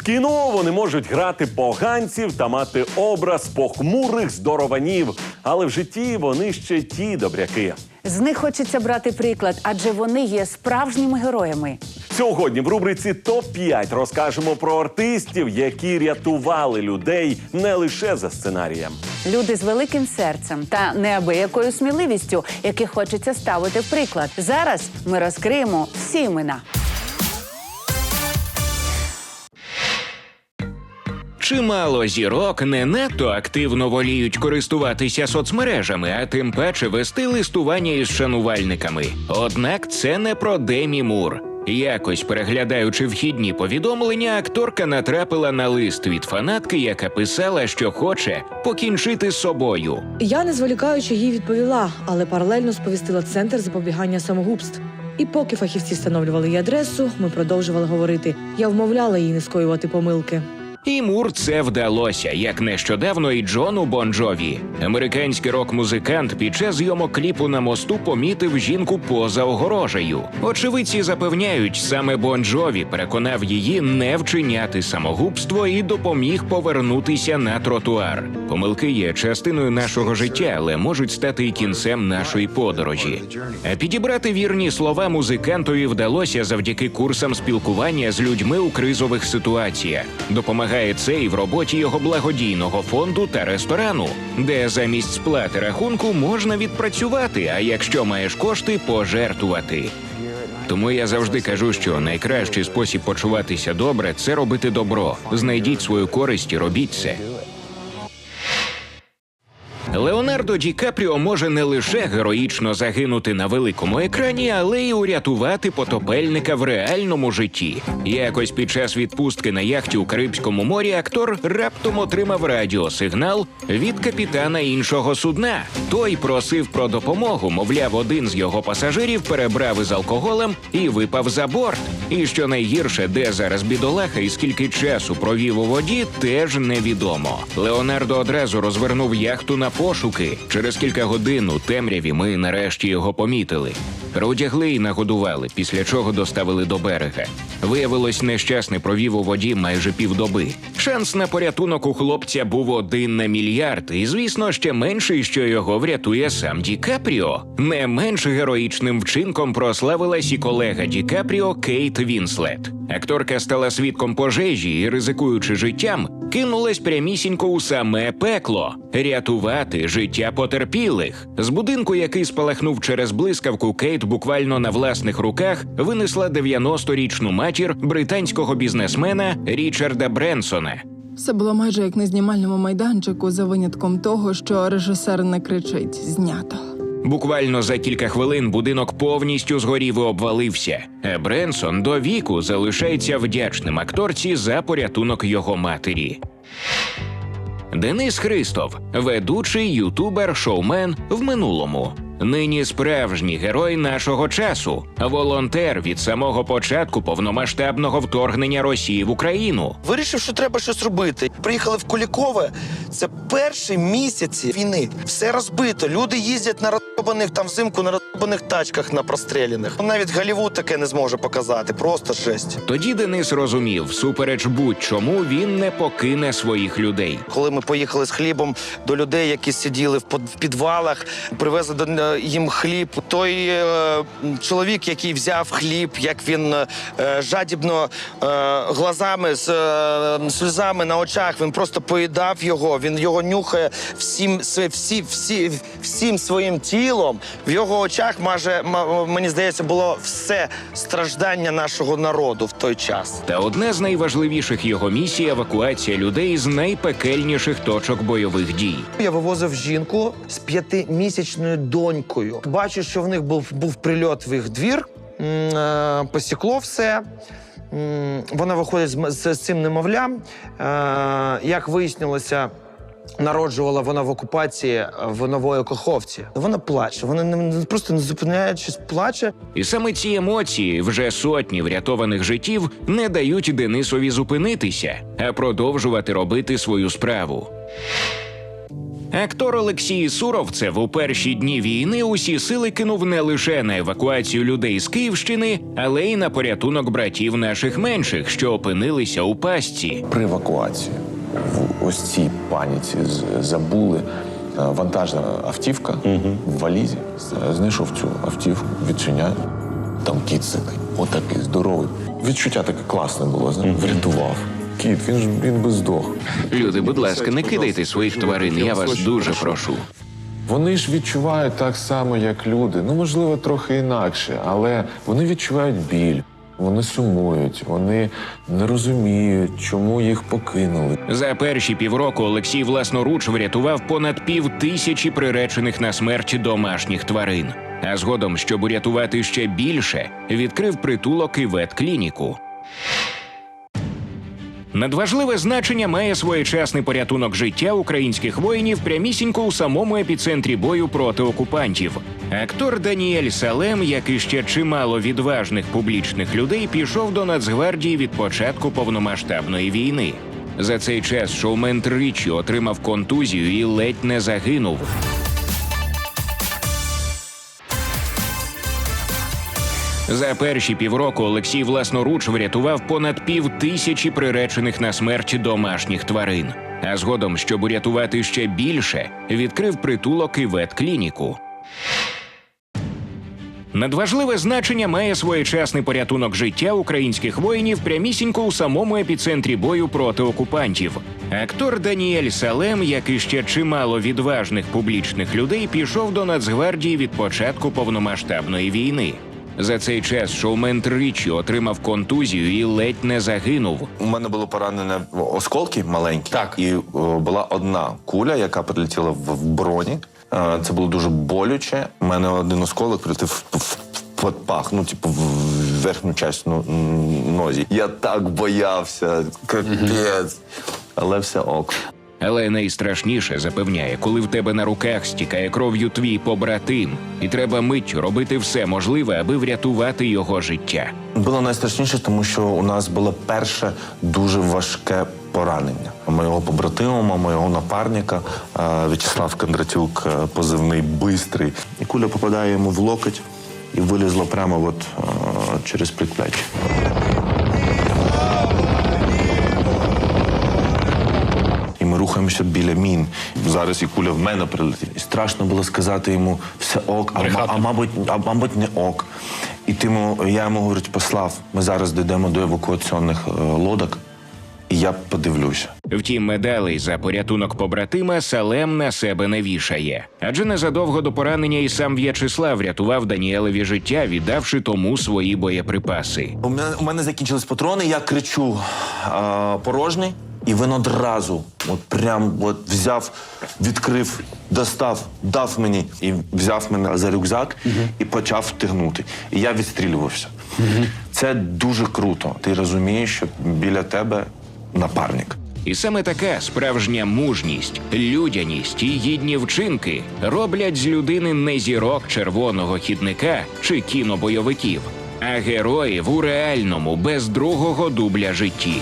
В кіно вони можуть грати поганців та мати образ похмурих здорованів, але в житті вони ще ті добряки. З них хочеться брати приклад, адже вони є справжніми героями. Сьогодні в рубриці топ 5 розкажемо про артистів, які рятували людей не лише за сценарієм. Люди з великим серцем та неабиякою сміливістю, яких хочеться ставити в приклад. Зараз ми розкриємо всі імена. Чимало зірок не надто активно воліють користуватися соцмережами, а тим паче вести листування із шанувальниками. Однак це не про Демі Мур. Якось переглядаючи вхідні повідомлення, акторка натрапила на лист від фанатки, яка писала, що хоче покінчити з собою. Я не зволікаючи їй відповіла, але паралельно сповістила центр запобігання самогубств. І поки фахівці встановлювали її адресу, ми продовжували говорити. Я вмовляла її не скоювати помилки. І Мур це вдалося, як нещодавно і Джону Бонджові. Американський рок-музикант під час зйомок кліпу на мосту помітив жінку поза огорожею. Очевидці запевняють, саме Бонджові переконав її не вчиняти самогубство і допоміг повернутися на тротуар. Помилки є частиною нашого життя, але можуть стати і кінцем нашої подорожі. Підібрати вірні слова музикантові вдалося завдяки курсам спілкування з людьми у кризових ситуаціях. Допомагає це і в роботі його благодійного фонду та ресторану, де замість сплати рахунку можна відпрацювати, а якщо маєш кошти, пожертвувати. Тому я завжди кажу, що найкращий спосіб почуватися добре це робити добро. Знайдіть свою користь і робіть це. Леонардо Ді Капріо може не лише героїчно загинути на великому екрані, але й урятувати потопельника в реальному житті. Якось під час відпустки на яхті у Карибському морі актор раптом отримав радіосигнал від капітана іншого судна. Той просив про допомогу, мовляв, один з його пасажирів перебрав із алкоголем і випав за борт. І що найгірше, де зараз бідолаха і скільки часу провів у воді, теж невідомо. Леонардо одразу розвернув яхту на пошуки. Через кілька годин у темряві ми нарешті його помітили. Родягли і нагодували, після чого доставили до берега. Виявилось, нещасний провів у воді майже півдоби. Шанс на порятунок у хлопця був один на мільярд, і звісно, ще менший, що його врятує сам Ді Капріо. Не менш героїчним вчинком прославилась і колега Ді Капріо Кейт Вінслет. Акторка стала свідком пожежі і, ризикуючи життям, кинулась прямісінько у саме пекло рятувати життя потерпілих. З будинку, який спалахнув через блискавку, Кейт буквально на власних руках винесла 90-річну матір британського бізнесмена Річарда Бренсона. Все було майже як на знімальному майданчику, за винятком того, що режисер не кричить знято. Буквально за кілька хвилин будинок повністю згорів і обвалився. А Бренсон до віку залишається вдячним акторці за порятунок його матері. Денис Христов, ведучий ютубер, шоумен в минулому. Нині справжній герой нашого часу, волонтер від самого початку повномасштабного вторгнення Росії в Україну. Вирішив, що треба щось робити. Приїхали в Кулікове. Це перші місяці війни. Все розбито. Люди їздять на розбаних там взимку на розбаних тачках на простріляних. Навіть Голлівуд таке не зможе показати. Просто жесть. Тоді Денис розумів, всупереч будь-чому він не покине своїх людей. Коли ми поїхали з хлібом до людей, які сиділи в підвалах, привезли до е, їм хліб. Той е, чоловік, який взяв хліб, як він е, жадібно е, глазами з е, сльозами на очах, він просто поїдав його. Він його нюхає всім всі, всі, всім своїм тілом. В його очах, майже м- мені здається, було все страждання нашого народу в той час. Та одна з найважливіших його місій евакуація людей з найпекельніших точок бойових дій. Я вивозив жінку з п'ятимісячною донькою. Бачу, що в них був, був прильот в їх двір, е, посікло все. Вона виходить з, з, з цим немовлям. Е, Як вияснилося, народжувала вона в окупації е, в нової Каховці. Вона плаче, вона не- просто не зупиняючись, плаче. І саме ці емоції, вже сотні врятованих життів, не дають Денисові зупинитися, а продовжувати робити свою справу. Актор Олексій Суровцев у перші дні війни усі сили кинув не лише на евакуацію людей з Київщини, але й на порятунок братів наших менших, що опинилися у пастці. При евакуації в ось цій паніці забули е, вантажна автівка в валізі. Знайшов цю автівку, відчиняю. Там кіт сидить, отакий здоровий. Відчуття таке класне було, знаєш, врятував. Кіт, він ж він би здох. Люди, будь ласка, не кидайте своїх тварин. Я вас дуже прошу. Вони ж відчувають так само, як люди. Ну, можливо, трохи інакше, але вони відчувають біль, вони сумують, вони не розуміють, чому їх покинули. За перші півроку Олексій власноруч врятував понад пів тисячі приречених на смерть домашніх тварин. А згодом, щоб урятувати ще більше, відкрив притулок і ветклініку. Надважливе значення має своєчасний порятунок життя українських воїнів прямісінько у самому епіцентрі бою проти окупантів. Актор Даніель Салем, як і ще чимало відважних публічних людей, пішов до Нацгвардії від початку повномасштабної війни. За цей час шоумен тричі отримав контузію і ледь не загинув. За перші півроку Олексій власноруч врятував понад пів тисячі приречених на смерть домашніх тварин. А згодом, щоб урятувати ще більше, відкрив притулок і ветклініку. Надважливе значення має своєчасний порятунок життя українських воїнів прямісінько у самому епіцентрі бою проти окупантів. Актор Даніель Салем, як і ще чимало відважних публічних людей, пішов до Нацгвардії від початку повномасштабної війни. За цей час шоумен тричі отримав контузію і ледь не загинув. У мене було поранене осколки маленькі, так. і о, була одна куля, яка прилетіла в, в броні. Е, Це було дуже болюче. У мене один осколок прилетів в, в, в пах, ну, типу, в верхню частину нозі. Я так боявся, капець. Але все ок. Але найстрашніше запевняє, коли в тебе на руках стікає кров'ю твій побратим, і треба миттю робити все можливе, аби врятувати його життя. Було найстрашніше, тому що у нас було перше дуже важке поранення. Моєго побратима, моєго напарника е, В'ячеслав Кондратюк, е, позивний бистрий. І куля попадає йому в локоть і вилізла прямо от, е, через предплечье. І ми рухаємося біля мін. Зараз і куля в мене прилетить. І страшно було сказати йому все ок, а, ма- а мабуть, а мабуть, не ок. І тому я йому говорю, послав, ми зараз дійдемо до евакуаційних е, лодок, і я подивлюся. Втім, медалей за порятунок побратима Салем на себе не вішає. Адже незадовго до поранення і сам В'ячеслав врятував Даніелеві життя, віддавши тому свої боєприпаси. У мене, у мене закінчились патрони, я кричу а, порожній, і він одразу, от прям от взяв, відкрив, достав, дав мені і взяв мене за рюкзак і почав тягнути. І я відстрілювався. Це дуже круто. Ти розумієш, що біля тебе напарник. І саме така справжня мужність, людяність і гідні вчинки роблять з людини не зірок червоного хідника чи кінобойовиків, а героїв у реальному без другого дубля житті.